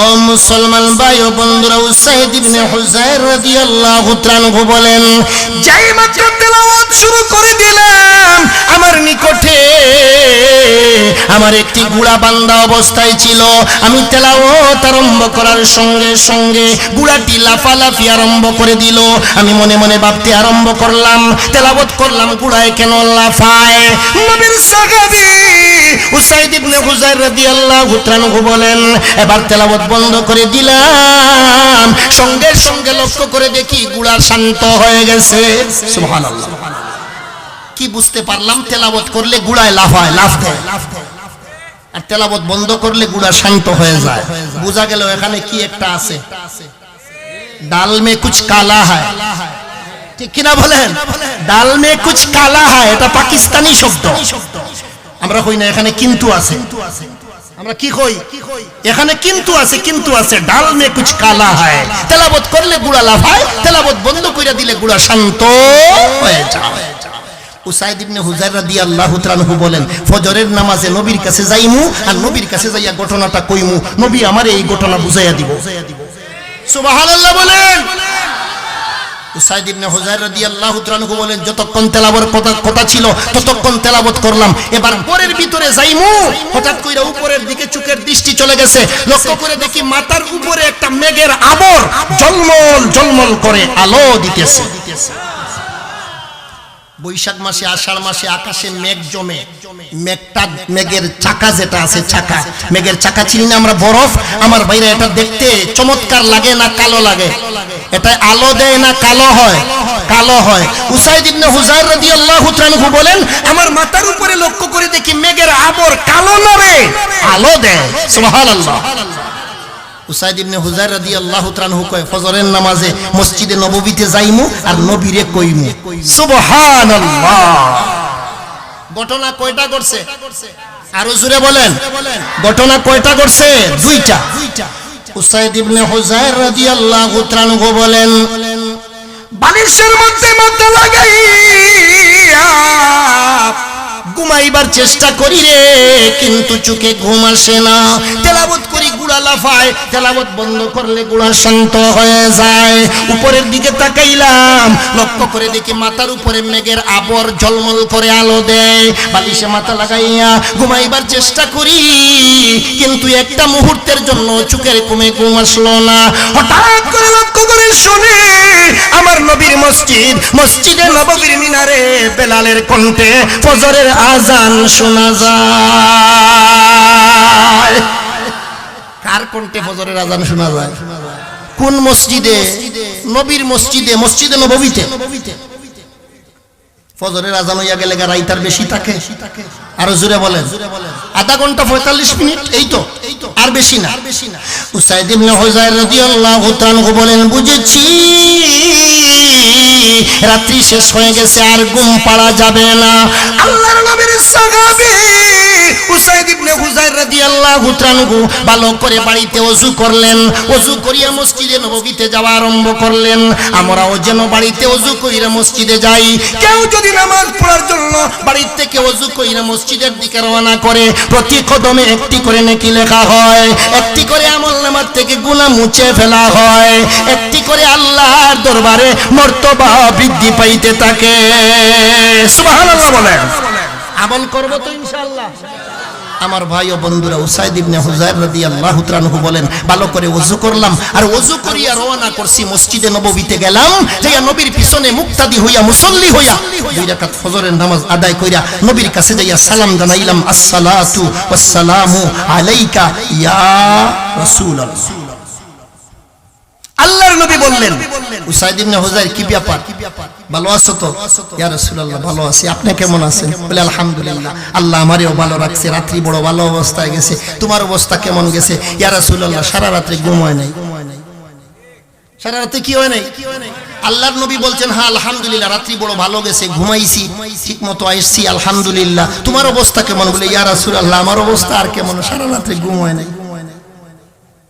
ও মুসলমান ভাই ও বন্ধুরা, উসাইদ ইবনে হুজাইর রাদিয়াল্লাহু তাআলা বলেন, যাই মাত্র তেলাওয়াত শুরু করে দিলাম, আমার নিকটে আমার একটি গুড়া বান্দা অবস্থায় ছিল। আমি তেলাওয়াত আরম্ভ করার সঙ্গে সঙ্গে গুড়াটি লাফালাফি আরম্ভ করে দিল। আমি মনে মনে ভাবতে আরম্ভ করলাম, তেলাওয়াত করলাম গুড়ায় কেন লাফায়? নবীর বলেন, এবার বন্ধ করে দিলাম। সঙ্গে সঙ্গে করে দেখি শান্ত হয়ে গেছে। কি বুঝতে পারলাম? তেলাওয়াত করলে গুড়ায় লাফায়, লাফ দেয়। আর তেলাওয়াত বন্ধ করলে গুড়া শান্ত হয়ে যায়। বোঝা গেল এখানে কি একটা আছে? ডাল মে কুছ কালা হয়। ঠিক কিনা বলেন? ডাল মে কুছ কালা হয় এটা পাকিস্তানি শব্দ। আমরা কই না এখানে কিন্তু আছে। আমরা কি কই? এখানে কিন্তু আছে কিন্তু আছে। ডাল মে কুছ কালা হয়। তেলাবত করলে গুড়া লাফায় তেলাবত বন্ধ কইরা দিলে গুড়া শান্ত হয়ে যায়। উসাইদ ইবনে হুজাইর রাদিয়াল্লাহু তাআলা বলেন, ফজরের নামাজে নবীর কাছে যাইমু আর নবীর কাছে যাইয়া ঘটনাটা কইমু। নবী আমারে এই ঘটনা বুঝাইয়া দিব। সুবহানাল্লাহ বলেন। উসাইদ ইবনে হুজাইর রাদিয়াল্লাহু তাআলা বলেন, যতক্ষণ তেলাওয়ার কথা কথা ছিল, ততক্ষণ তেলাওয়াত করলাম। এবার পরের ভিতরে যাইমু। হঠাৎ কইরা উপরের দিকে চোখের দৃষ্টি চলে গেছে। লক্ষ্য করে দেখি মাথার উপরে একটা মেঘের আবর জলমল জলমল করে আলো দিতেছে। বৈশাখ মাসে, আষাঢ় মাসে, আকাশে মেঘ জমে। মেঘটা, মেঘের চাকা যেটা আছে, চাকা। মেঘের চাকা চিনি না আমরা, বরফ। আমার বাইরে এটা দেখতে চমৎকার লাগে না কালো লাগে? এটা আলো দেয় না কালো হয়? কালো হয়। উসাইদ ইবনে হুজাইর রাদিয়াল্লাহু তাআলা বলেন, আমার মাথার উপরে লক্ষ্য করে দেখি মেঘের আবর কালো নড়ে। আলো দেয়। সুবহানাল্লাহ। উসাইদ ইবনে হুজাইর রাদিয়াল্লাহু তাআলা কয়, ফজরের নামাজে মসজিদে নববীতে যাইমু আর নবীরে কইমু। সুবহানাল্লাহ। ঘটনা কয়টা করছে আরও জোরে বলেন। ঘটনা কয়টা করছে দুইটা। উসাইদ ইবনে হুজাইর রাদিয়াল্লাহু তাআলা বলেন, বালিশের মধ্যে মাথা লাগাইয়া ঘুমাইবার চেষ্টা করি রে কিন্তু চোখে ঘুম আসে না। তেলাবত করি, গুড়া লাফায় তেলাবত বন্ধ করলে গুড়া শান্ত হয়ে যায়। উপরের দিকে তাকাইলাম, লক্ষ্য করে দেখি মাথার উপরে মেঘের আবর ঝলমল করে আলো দেয়। বালিশে মাথা লাগাইয়া ঘুমাইবার চেষ্টা করি, কিন্তু একটা মুহূর্তের জন্য চোখের ঘুমে ঘুম আসলো না। হঠাৎ করে লক্ষ্য করে শুনি নবীর মসজিদ, মসজিদে নববীর মিনারে বেলালের কণ্ঠে ফজরের আজান শোনা যায়। কার কণ্ঠে ফজরের আজান শোনা যায়? কোন মসজিদে? নবীর মসজিদে মসজিদে নববীতে? ফজরের আজান হইয়া গেলে রাইতার বেশি থাকে। আরও জোরে বলেন। আধা ঘণ্টা পঁয়তাল্লিশ মিনিট, এই তো। আর বেশি না। উসাইদ ইবনে হুজাইর রাদিয়াল্লাহু বলেন বুঝেছি। রাত্রি শেষ হয়ে গেছে, আর ঘুম পাড়া যাবে না। আল্লাহর নবীর সাহাবী উসাইদ ইবনে হুজাইর রাদিয়াল্লাহু তাআলা ভালো করে বাড়িতে ওযু করলেন। ওযু করিয়া মসজিদে নববীতে যাওয়া আরম্ভ করলেন। আমরাও যেন বাড়িতে ওযু কইরা মসজিদে যাই। কেউ যদি নামাজ পড়ার জন্য বাড়ির থেকে ওযু কইরা মসজিদের দিকে রওনা করে, প্রতি কদমে একটি করে নেকি লেখা হয়। একটি করে আমল নামার থেকে গুনাহ মুছে ফেলা হয়। একটি করে আল্লাহর দরবারে মর্তবা বৃদ্ধি পাইতে থাকে সুবহানাল্লাহ বলেন। আমল করব তো ইনশাআল্লাহ। আমার ভাই ও বন্ধুরা উসাইদ ইবনে হুজাইর রাদিয়াল্লাহু তাআলা বলেন ভালো করে ওযু করলাম আর ওযু করিয়া রওনা করছি মসজিদে নববীতে গেলাম যাইয়া নবীর পিছনে মুক্তাদি হইয়া মুসল্লি হইয়া দুই রাকাত ফজরের নামাজ আদায় কইরা নবীর কাছে যাইয়া সালাম জানাইলাম আসসালাতু ওয়াসসালামু আলাইকা ইয়া রাসূলুল্লাহ। আল্লাহর নবী বললেন। উসাইদ ইবনে হুজাইর কি ব্যাপার? ভালো আছো তো? ইয়া রাসূলুল্লাহ ভালো আছি। আপনি কেমন আছেন? বলে আলহামদুলিল্লাহ। আল্লাহ আমারেও ভালো রাখছে। রাত্রি বড় ভালো অবস্থায় গেছে। তোমার অবস্থা কেমন গেছে? ইয়া রাসূলুল্লাহ সারা রাত্রি ঘুম হয় নাই। সারা রাতে কি হয় নাই? আল্লাহর নবী বলছেন হ্যাঁ আলহামদুলিল্লাহ রাত্রি বড় ভালো গেছে। ঘুমাইছি ঠিক মতো আইসছি আলহামদুলিল্লাহ। তোমার অবস্থা কেমন? বলে ইয়া রাসূলুল্লাহ আমার অবস্থা আর কেমন? সারা রাত্রি ঘুম হয় নাই।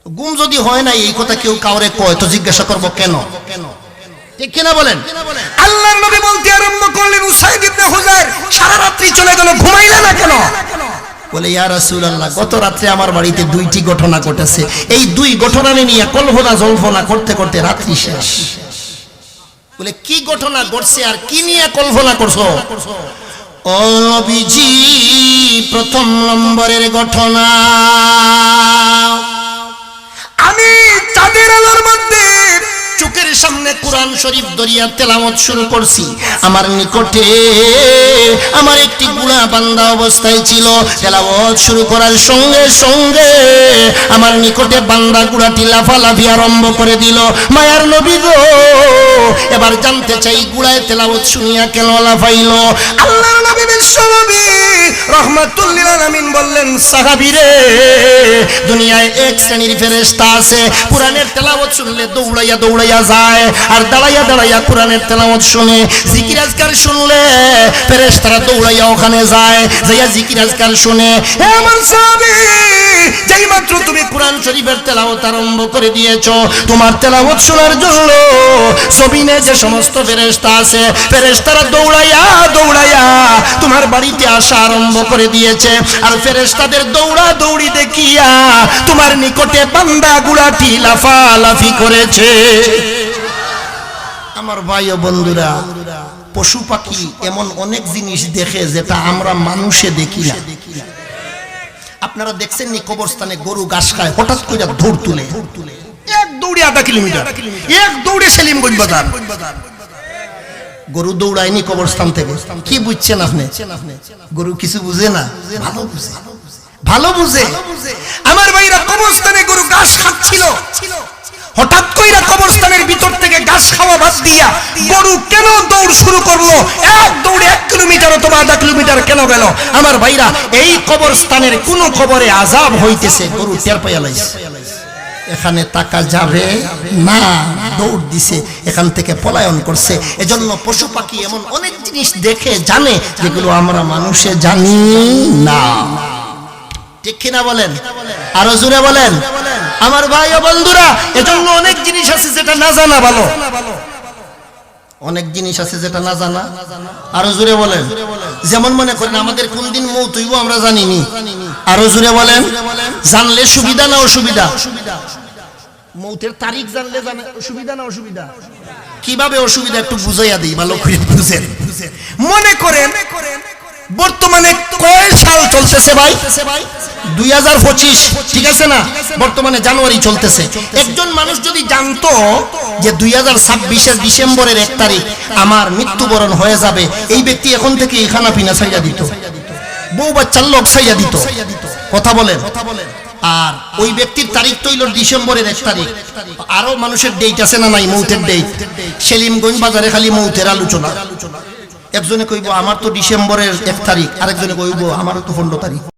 গুম যদি হয় না এই কথা কেউ কাউরে কয় তো জিজ্ঞাসা করব কেন? ঠিক কিনা বলেন? আল্লাহর নবী বলতে আরম্ভ করলেন উসাইদ ইবনে হুজাইর সারা রাত্রি চলে গেল ঘুমাইলে না কেন? বলে ইয়া রাসূলুল্লাহ গত রাত্রে আমার বাড়িতে দুইটি ঘটনা ঘটেছে। এই দুই ঘটনা নিয়ে কল্পনা জল্পনা করতে করতে রাত্রি শেষ। বলে কি ঘটনা ঘটছে আর কি নিয়ে কল্পনা করছ? ও নবীজি প্রথম নম্বরের ঘটনা। আমি চাঁদের আলোর মধ্যে চোখের সামনে কোরআন শরীফ দরিয়া তেলামত শুরু করছি। আমার নিকটে আমার একটি গুণা বান্দা অবস্থায় ছিল। তেলামত শুরু করার সঙ্গে সঙ্গে আমার নিকটে বান্দা গুড়াটি লাফালাফি আরম্ভ করে দিল। মায়ার নবী গো, এবার জানতে চাই গুড়ায় তেলাওয়াত শুনিয়া কেন লাফাইল? আল্লাহর নবী বিশ্ব নবী রহমাতুল্লিল আলামিন বললেন, সাহাবীরে, দুনিয়ায় এক শ্রেণির ফেরেশতা আছে, কোরআনের তেলাওয়াত শুনলে দৌড়াইয়া দৌড়াইয়া যায় আর দাঁড়াইয়া দাঁড়াইয়া কোরআনের তেলাওয়াত শুনে জিকির শুনলে ফেরেশতারা দৌড়াইয়া ওখানে যায়, যাইয়া জিকির শুনে হে আমার সাহাবী, যেই মাত্র তুমি কোরআন শরীফের তেলাওয়াত আরম্ভ করে দিয়েছ, তোমার তেলাওয়াত শোনার জন্য সবিনে যে সমস্ত ফেরেশতা আছে, ফেরেশতারা দৌড়াইয়া দৌড়াইয়া তোমার বাড়িতে আসা আরম্ভ করে দিয়েছে। আর ফেরেশতাদের দৌড়া দৌড়ি দেখিয়া তোমার নিকটে বান্দা গুড়াটি লাফালাফি করেছে। আমার ভাই ও বন্ধুরা পশু পাখি এমন অনেক জিনিস দেখে যেটা আমরা মানুষে দেখি না। আপনারা দেখছেন নি কবরস্থানে গরু ঘাস খায় হঠাৎ করে দৌড় তুলে। এক দৌড়ে আধা কিলোমিটার। এক দৌড়ে সেলিমগঞ্জ বাজার। গরু দৌড়ায়নি কবরস্থান থেকে। কি বুঝছেন আপনি? গরু কিছু বুঝে না? ভালো বুঝে। ভালো বুঝে। আমার ভাইরা কবরস্থানে গরু ঘাস খাচ্ছিল। হঠাৎ কইরা কবরস্থানের ভিতর থেকে ঘাস খাওয়া বাদ দিয়া গরু কেন দৌড় শুরু করল? এক দৌড়ে এক কিলোমিটার অথবা আধা কিলোমিটার কেন গেল? আমার ভাইরা, এই কবরস্থানের কোন কবরে আজাব হইতেছে, গরু টের পাইয়া লাইছে। এখানে টাকা যাবে? না, দৌড় দিছে, এখান থেকে পলায়ন করছে। এজন্য পশু পাখি এমন অনেক জিনিস দেখে, জানে, যেগুলো আমরা মানুষে জানি না। বলেন? বলেন? আমার ভাই ও বন্ধুরা, এজন্য অনেক জিনিস আছে যেটা না জানা ভালো। অনেক জিনিস আছে যেটা না জানা। আরও জুড়ে বলেন। যেমন মনে করেন আমাদের কোন দিন মৌ তুইব আমরা জানিনি। আরও জুড়ে বলেন। জানলে সুবিধা না অসুবিধা? মৌতের তারিখ জানলে জানে অসুবিধা না অসুবিধা? কীভাবে অসুবিধা একটু বুঝাইয়া দিই, ভালো করে বুঝেন। মনে করেন, বর্তমানে কয় সাল চলতেছে ভাই? মৃত্যুবরণ হয়ে যাবে, এই ব্যক্তি এখন থেকে পিনা ছাইয়া দিত। বউ বাচ্চার লোক ছাইয়া দিত। কথা বলেন। আর ওই ব্যক্তির তারিখ তৈল ডিসেম্বরের এক তারিখ। আরও মানুষের ডেট আছে না নাই, মৌতের ডেট সেলিমগঞ্জ বাজারে খালি মৌতের আলোচনা। একজনে কইব, আমার তো ডিসেম্বরের এক তারিখ। আরেকজনে কইব, আমারও তো তারিখ।